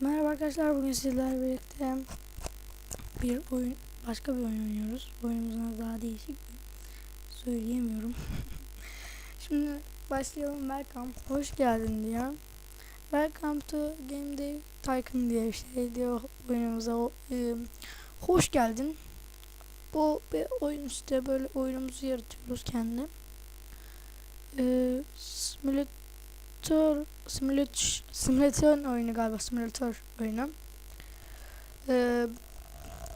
Merhaba arkadaşlar bugün sizlerle birlikte bir oyun başka bir oyun oynuyoruz. Oyunumuzun adı daha değişik söyleyemiyorum. Şimdi başlayalım Welcome. Hoş geldin diyor. Welcome to Game Day Tycoon diye bir şey diyor oyunumuza. E, hoş geldin. Bu bir oyun işte böyle oyunumuzu yaratıyoruz kendi. E, simülatör simülatör simülatör oyunu galiba simülatör oyunu. Ee,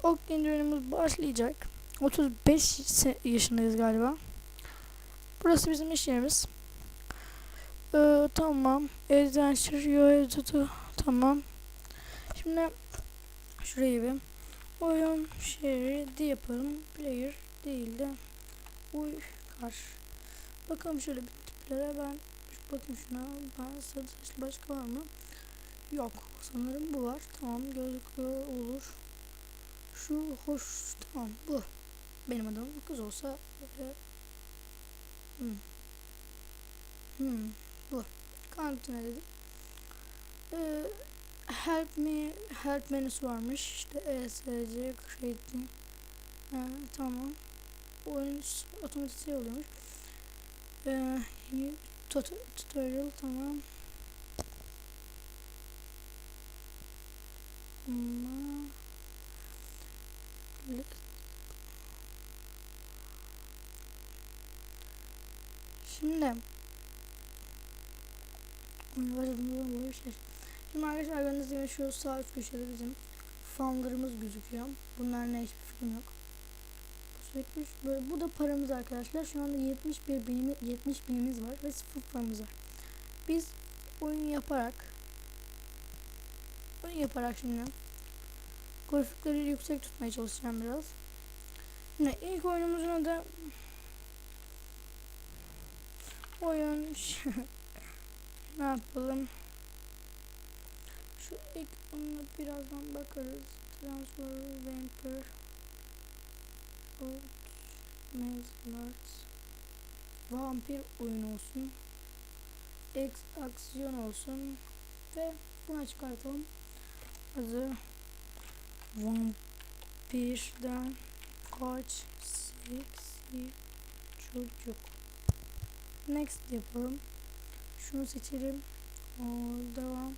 o ikinci oyunumuz başlayacak. 35 se- yaşındayız galiba. Burası bizim iş yerimiz. Ee, tamam. Adventure Yo Tamam. Şimdi şurayı bir oyun şeridi yapalım. Player değil de uygar. Bakalım şöyle bir tiplere ben Bakın şuna. Ben sarı başka var mı? Yok. Sanırım bu var. Tamam gözlüklü olur. Şu hoş. Tamam bu. Benim adım kız olsa böyle. Hmm. Hmm. Bu. Kantine dedik. Ee, help me. Help menüsü varmış. İşte ESC creating. Ha, tamam. Oyun otomatik oluyormuş. Ee, Tut tutorial tamam. Ama Şimdi. Şimdi arkadaşlar gördüğünüz şu sağ üst köşede bizim founder'ımız gözüküyor. Bunlar ne hiçbir fikrim yok. 70 böyle bu da paramız arkadaşlar. Şu anda 71 binimiz 70 binimiz var ve sıfır paramız var. Biz oyun yaparak oyun yaparak şimdi grafikleri yüksek tutmaya çalışacağım biraz. Şimdi ilk oyunumuzun adı oyun ne yapalım? Şu ilk onunla birazdan bakarız. Transfer Vampire Mezmart Vampir oyun olsun. X aksiyon olsun. Ve buna çıkartalım. Adı Vampirden kaç seksi çocuk. Next yapalım. Şunu seçelim. O, devam.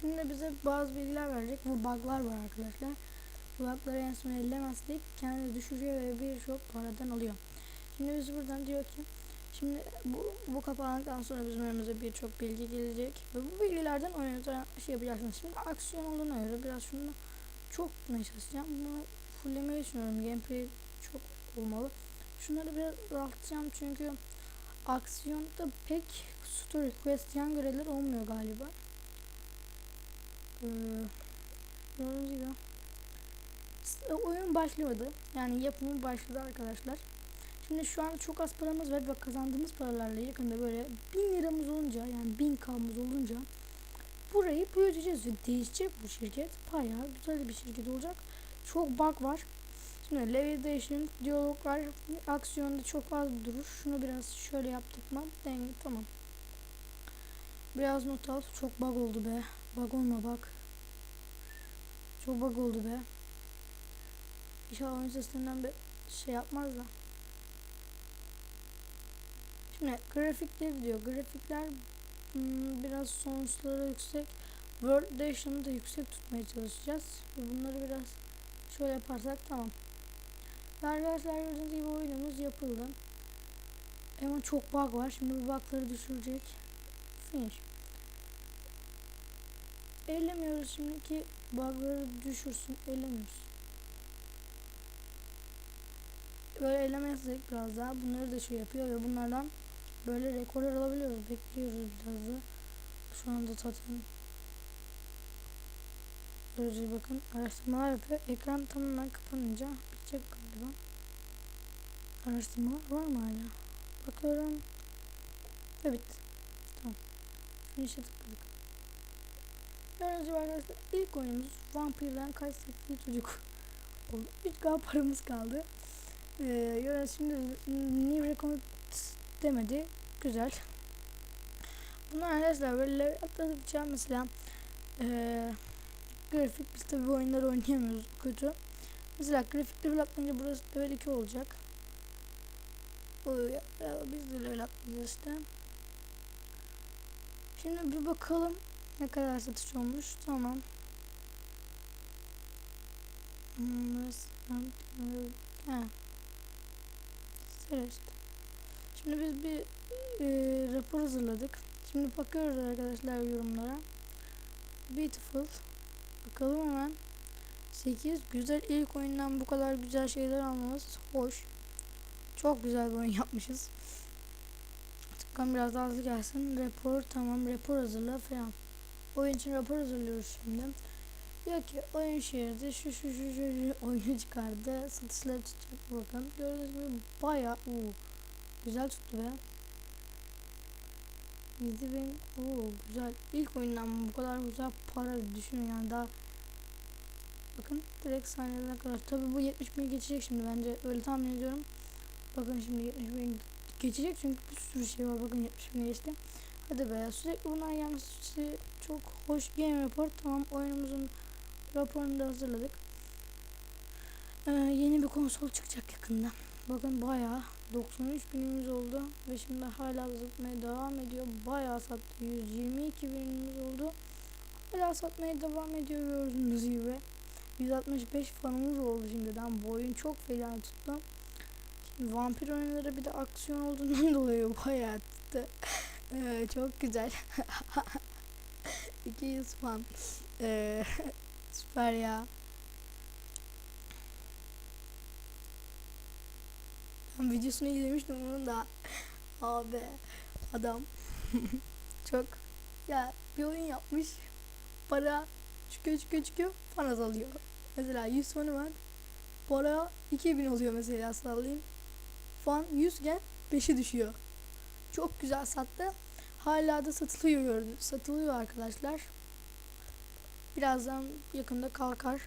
Şimdi bize bazı bilgiler verecek. Bu bug'lar var arkadaşlar. Kulakları en son ellemezsek kendini düşürüyor ve birçok paradan alıyor. Şimdi biz buradan diyor ki şimdi bu, bu kapandıktan sonra bizim önümüze birçok bilgi gelecek ve bu bilgilerden oyuncuya şey yapacaksınız. Şimdi aksiyon olduğuna göre biraz şunu çok tutmaya çalışacağım. Bunu fulllemeyi düşünüyorum. Gameplay çok olmalı. Şunları biraz rahatlayacağım çünkü aksiyonda pek story quest yan görevler olmuyor galiba. Ee, gördüğünüz gibi oyun başlamadı. Yani yapımı başladı arkadaşlar. Şimdi şu an çok az paramız var ve kazandığımız paralarla yakında böyle bin liramız olunca yani bin kalmız olunca burayı büyüteceğiz ve değişecek bu şirket. Bayağı güzel bir şirket olacak. Çok bug var. Şimdi levitation, diyaloglar, aksiyonda çok az durur. Şunu biraz şöyle yaptık mı? Denge tamam. Biraz not al. Çok bug oldu be. Bug olma bak. Çok bug oldu be. İnşallah oyun sesinden bir şey yapmaz da. Şimdi grafikleri diyor. Grafikler hmm, biraz sonuçları yüksek. World da yüksek tutmaya çalışacağız. Bunları biraz şöyle yaparsak tamam. Arkadaşlar gördüğünüz gibi oyunumuz yapıldı. Ama çok bug var. Şimdi bu bugları düşürecek. Finish. Ellemiyoruz şimdi ki bugları düşürsün. Ellemiyoruz. Böyle elemezsek biraz daha bunları da şey yapıyor ve bunlardan böyle rekorlar alabiliyoruz. Bekliyoruz biraz da. Şu anda zaten Böylece bakın araştırmalar yapıyor. Ekran tamamen kapanınca bitecek galiba. Araştırmalar var mı hala? Bakıyorum. Ve bitti. Tamam. Finish'e tıkladık. Gördüğünüz gibi arkadaşlar ilk oyunumuz Vampir'den kaç çocuk oldu. 3K paramız kaldı. Ee, şimdi new recommend demedi. Güzel. Bunlar arkadaşlar böyle atladıkça mesela Ee, grafik biz tabi bu oyunları oynayamıyoruz kötü. Mesela grafik level atlayınca burası level 2 olacak. Oluyor. Biz de level atlayacağız işte. Şimdi bir bakalım ne kadar satış olmuş. Tamam. Hmm, resmen- Ha. Celeste. Şimdi biz bir e, rapor hazırladık. Şimdi bakıyoruz arkadaşlar yorumlara. Beautiful. Bakalım hemen. 8. Güzel ilk oyundan bu kadar güzel şeyler almamız hoş. Çok güzel bir oyun yapmışız. Tıkkan biraz daha hızlı gelsin. Rapor tamam rapor hazırla falan. Oyun için rapor hazırlıyoruz şimdi. Diyor ki oyun şehirde şu şu şu şu, şu oyunu çıkardı. Satışları tutacak bakın. Gördüğünüz gibi bayağı uu, güzel tuttu be. 7000 Oo güzel. İlk oyundan bu kadar güzel para düşünün yani daha Bakın direkt saniyelere kadar. Tabi bu 70 bin geçecek şimdi bence öyle tahmin ediyorum. Bakın şimdi 70 bin geçecek çünkü bir sürü şey var. Bakın 70 bin geçti. Hadi be sürekli bunlar gelmesi çok hoş. Game report tamam oyunumuzun raporunu da hazırladık. Ee, yeni bir konsol çıkacak yakında. Bakın bayağı 93 binimiz oldu ve şimdi hala satmaya devam ediyor. Bayağı sattı. 122 binimiz oldu. Hala satmaya devam ediyor gördüğünüz gibi. 165 fanımız oldu şimdiden. Bu oyun çok fena tuttu. Şimdi vampir oyunları bir de aksiyon olduğundan dolayı bayağı tuttu. Ee, çok güzel. 200 fan. Ee, süper ya. Ben videosunu izlemiştim onun da. Abi adam çok ya bir oyun yapmış. Para çıkıyor çıkıyor çıkıyor fan azalıyor. Mesela 100 fanı var. Para 2000 oluyor mesela sallayayım. Fan 100 gen 5'e düşüyor. Çok güzel sattı. Hala da satılıyor gördüm. Satılıyor arkadaşlar. Birazdan yakında kalkar.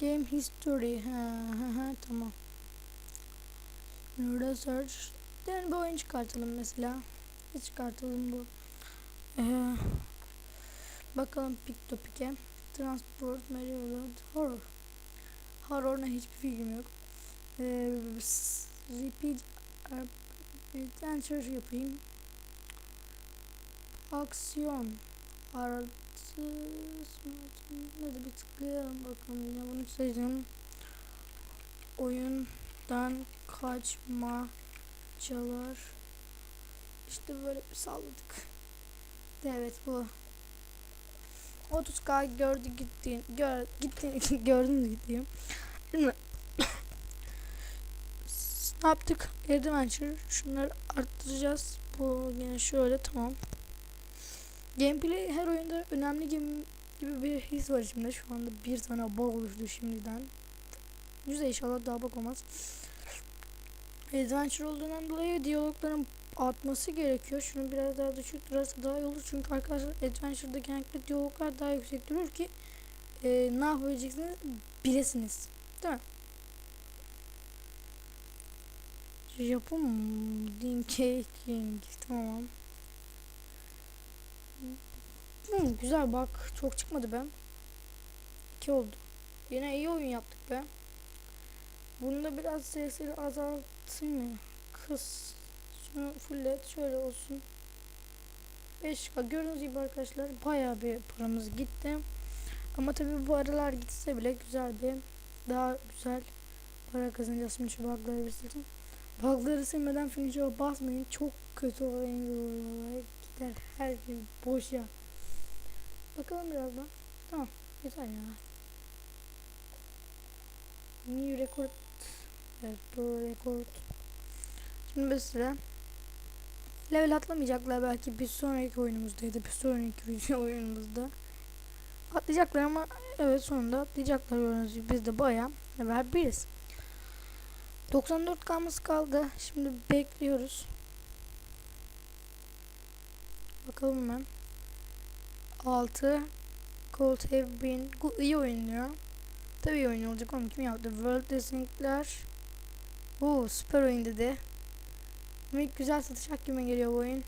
Game history. Ha, ha, ha, tamam. Research. Yani bir oyun çıkartalım mesela. Ne çıkartalım bu? Ee, bakalım Pick Topic'e. Transport, Merriweather, Horror. Horror ne hiçbir fikrim yok. Ee, repeat Adventure yapayım. Aksiyon. Artı Hadi bir tıklayalım bakalım. Ya bunu seçeceğim. Oyundan kaçmacalar. İşte böyle bir salladık. Evet bu. 30k gördü gittiğin gör gittiğin gördünüz gittiğim. Şimdi ne yaptık? Adventure şunları arttıracağız. Bu yine şöyle tamam. Gameplay her oyunda önemli gibi, gibi bir his var içimde. Şu anda bir tane bug oluştu şimdiden. Yüzde inşallah daha bug olmaz. Adventure olduğundan dolayı diyalogların artması gerekiyor. Şunu biraz daha düşük durarsa daha iyi olur. Çünkü arkadaşlar Adventure'da genellikle diyaloglar daha yüksek durur ki e, ne yapabileceksiniz bilesiniz. Değil mi? Japon Dinky King. Tamam. Hmm, güzel bak. Çok çıkmadı be. 2 oldu. Yine iyi oyun yaptık be. Bunda biraz sesleri azaltayım mı? Kız. Şunu fullet. Şöyle olsun. 5K. Gördüğünüz gibi arkadaşlar bayağı bir paramız gitti. Ama tabii bu aralar gitse bile güzel bir daha güzel para kazanacağız. Şimdi şu bug'ları sileceğim. Bug'ları silmeden finish'e basmayın. Çok kötü oyun gider. Her şey boş ya. Bakalım birazdan. Tamam. Güzel ya. New record. Evet bu record. Şimdi mesela level atlamayacaklar belki bir sonraki oyunumuzda ya da bir sonraki video oyunumuzda. Atlayacaklar ama evet sonunda atlayacaklar gördüğünüz biz de baya level biriz. 94 kalmış kaldı. Şimdi bekliyoruz. Bakalım hemen. 6 Cold have been iyi oynuyor. Tabii iyi oyun olacak oğlum kim yaptı? World Racing'ler Oo süper oyun dedi. Demek güzel satış hakkıma geliyor bu oyun.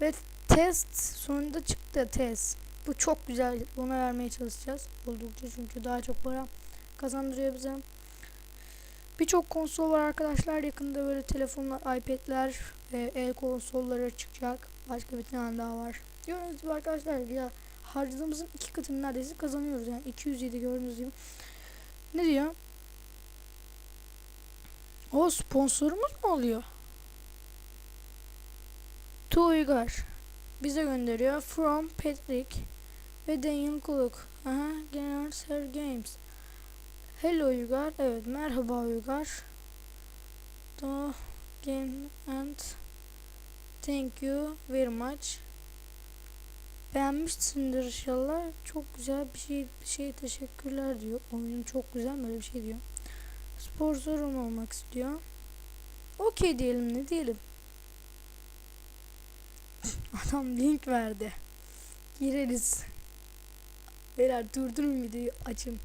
Ve test sonunda çıktı test. Bu çok güzel. Ona vermeye çalışacağız. Oldukça çünkü daha çok para kazandırıyor bize. Birçok konsol var arkadaşlar. Yakında böyle telefonlar, iPad'ler ve el konsolları çıkacak. Başka bir tane daha var. Gördüğünüz gibi arkadaşlar ya harcadığımızın iki katını neredeyse kazanıyoruz. Yani 207 gördüğünüz gibi. Ne diyor? O sponsorumuz mu oluyor? To Uygar. Bize gönderiyor. From Patrick ve Daniel Kuluk. Aha, General Ser Games. Hello Uygar. Evet, merhaba Uygar. The game and thank you very much. Beğenmişsindir inşallah. Çok güzel bir şey, bir şey teşekkürler diyor. Oyun çok güzel böyle bir şey diyor. Sponsorum olmak istiyor. Okey diyelim ne diyelim. Adam link verdi. Gireriz. Beyler durdurun videoyu açın.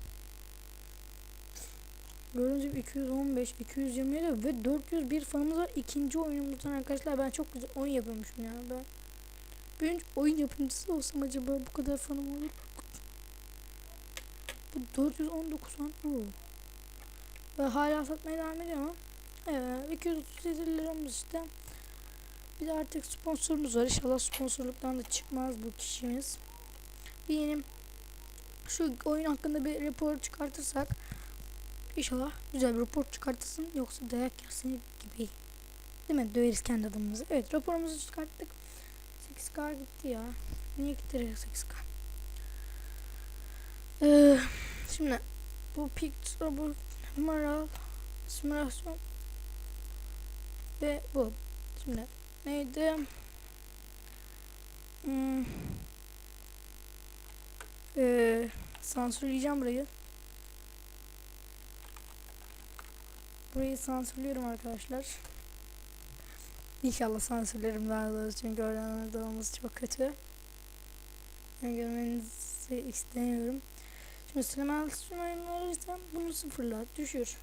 Gördüğünüz gibi 215, 227 ve 401 fanımız var. İkinci oyunumuzdan arkadaşlar ben çok güzel oyun yapıyormuşum ya. Ben bir oyun yapımcısı olsam acaba bu kadar fanım olur. Bu 419 fan. Oo. Ve hala satmaya devam ediyor ama. Evet 237 liramız işte. Bir de artık sponsorumuz var. İnşallah sponsorluktan da çıkmaz bu kişimiz. Bir yeni şu oyun hakkında bir rapor çıkartırsak inşallah güzel bir rapor çıkartırsın yoksa dayak yersin gibi. Değil mi? Döveriz kendi adımımızı. Evet raporumuzu çıkarttık. 8K gitti ya. Niye gitti 8K? Ee, şimdi bu picture bu numaral simülasyon ve bu. Şimdi neydi? Hmm. Ee, sansürleyeceğim burayı. Burayı sansürlüyorum arkadaşlar. İnşallah sansürlerim daha doğrusu çünkü oradan olması çok kötü. Yani görmenizi istemiyorum. Şimdi sinemasyon oyunları ise bunu sıfırla düşür.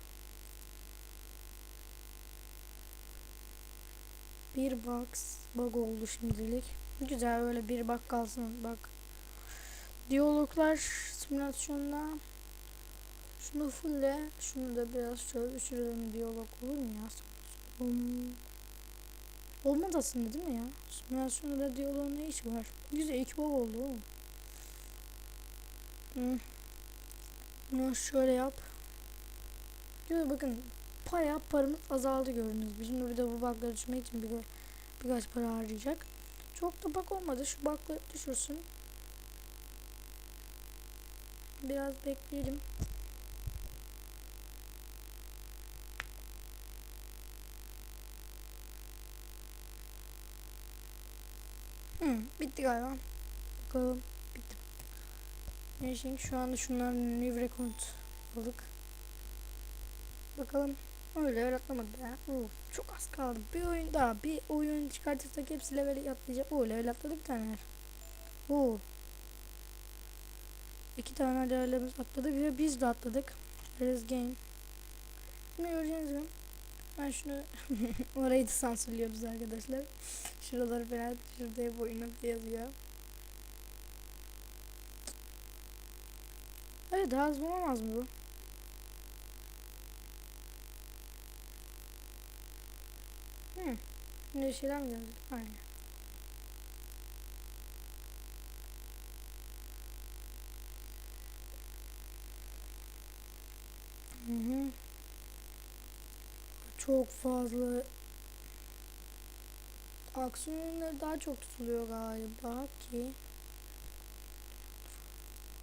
Bir box bug oldu şimdilik. Güzel böyle bir bak kalsın bak. Diyaloglar simülasyonda şunu fulle şunu da biraz şöyle düşürelim diyalog olur mu ya? Um, olmadı aslında değil mi ya? Simülasyonda da diyaloğun ne işi var? Güzel iki bug oldu oğlum. Hmm. Bunu şöyle yap. Güzel bakın bayağı paramız azaldı gördüğünüz gibi. Şimdi bir de bu bug'ları düşmek için bir, birkaç para harcayacak. Çok da bug olmadı. Şu bug'ları düşürsün. Biraz bekleyelim. Bitti galiba. Bakalım. Bitti. Neyse şu anda şunların new record aldık. Bakalım. Öyle öğretmedi be. Oo, çok az kaldı. Bir oyun daha. Bir oyun çıkartırsak hepsi level atlayacak. Oo level atladı bir tane. Oo. İki tane levelimiz atladı ve biz de atladık. Let's game. Şimdi göreceğiniz gibi. Ben şunu orayı da sansürlüyoruz arkadaşlar. Şuraları falan şurada hep oyunu yazıyor. Evet daha hızlı olamaz mı bu? Hmm. Ne şeyler mi geldi? Aynen. Hı. Çok fazla aksiyon oyunları daha çok tutuluyor galiba ki.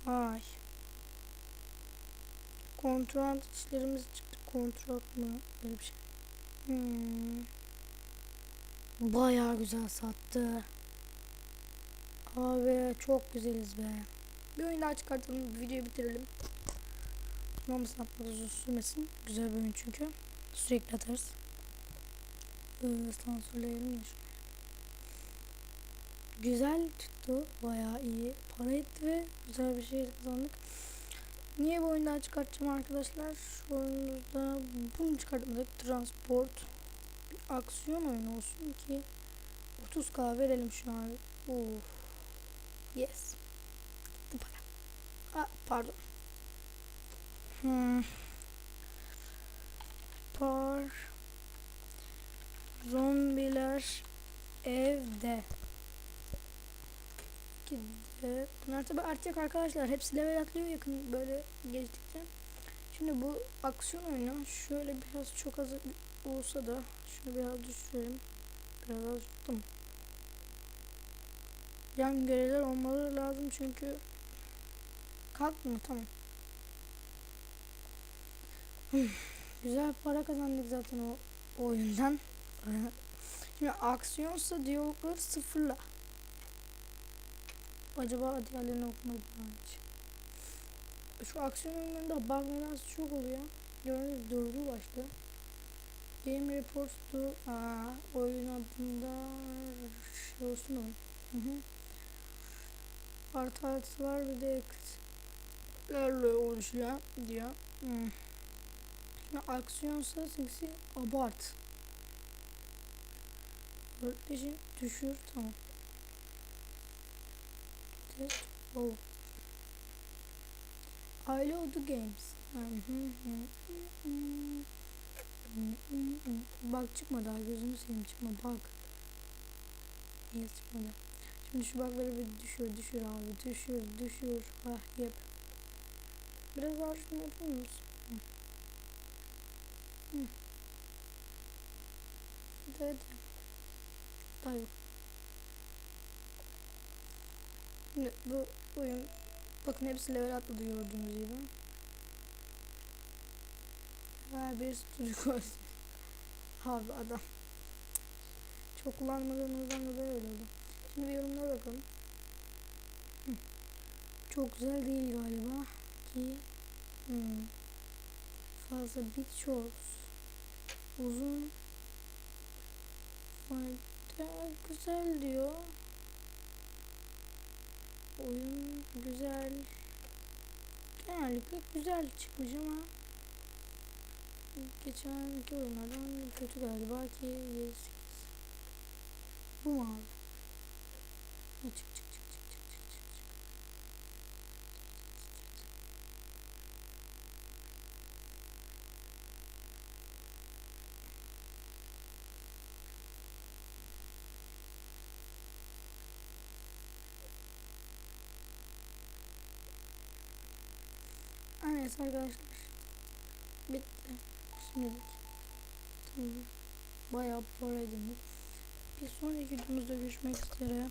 Ay. Kontrat işlerimiz çıktı. Kontrat mı? Böyle bir şey. Hmm. Bayağı güzel sattı. Abi çok güzeliz be. Bir oyun daha çıkartalım. Videoyu bitirelim. Tutmamız atmak uzun sürmesin. Güzel bir oyun çünkü. Sürekli atarız. Ee, sansürleyelim şunu. Güzel tuttu. Bayağı iyi. Para etti ve güzel bir şey kazandık. Niye bu oyundan çıkartacağım arkadaşlar? Şu oyunumuzda bunu çıkartmadık. Transport. Bir aksiyon oyunu olsun ki 30k verelim şu an. Uf. Yes. Gitti para. Aa, pardon. Hmm. Par. Zombiler evde. Gitti. Bunlar tabi artacak arkadaşlar. Hepsi level atlıyor yakın böyle geçtikçe. Şimdi bu aksiyon oyunu şöyle biraz çok az olsa da şunu biraz düşürelim. Biraz az tuttum. Yan görevler olmaları lazım çünkü kalktı mı tamam. Güzel para kazandık zaten o, oyundan. Şimdi aksiyonsa diyalogları sıfırla. Acaba diğerlerini okumadım hiç. Şu aksiyon oyunlarında bug nedense çok oluyor. Gördüğünüz durdu başta. Game Reports to Aa, oyun adında şey olsun o. Hı hı. Artı artılar bir de eksilerle oluşuyor diyor. Hmm. Şimdi aksiyonsa seksi abart. Örtleşin düşür tamam. Test Games. Hı hı. Hı hı hı. Bak çıkma daha gözünü seveyim çıkma bak. Niye çıkmadı? Şimdi şu bakları bir düşür düşür abi düşür düşür. Ah yap. Biraz daha şunu yapıyor musun? Daha yok. Şimdi bu oyun bakın hepsi level atladı gördüğünüz gibi. Ha bir çocuk var. Abi adam. Çok kullanmadığımızdan dolayı öyle oldu. Şimdi bir yorumlara bakalım. Çok güzel değil galiba ki hmm. fazla bit shorts uzun fayda güzel diyor. Oyun güzel. Genellikle güzel çıkmış ama geçenki oyunlardan kötü galiba ki 7 bu mu abi? Ha, çık çık çık çık çık çık çık çık. Evet arkadaşlar. Bitti. Şimdilik. Tamam. Bayağı para edindik. Bir sonraki videomuzda görüşmek üzere.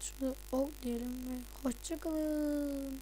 Şurada ol diyelim ve hoşçakalın.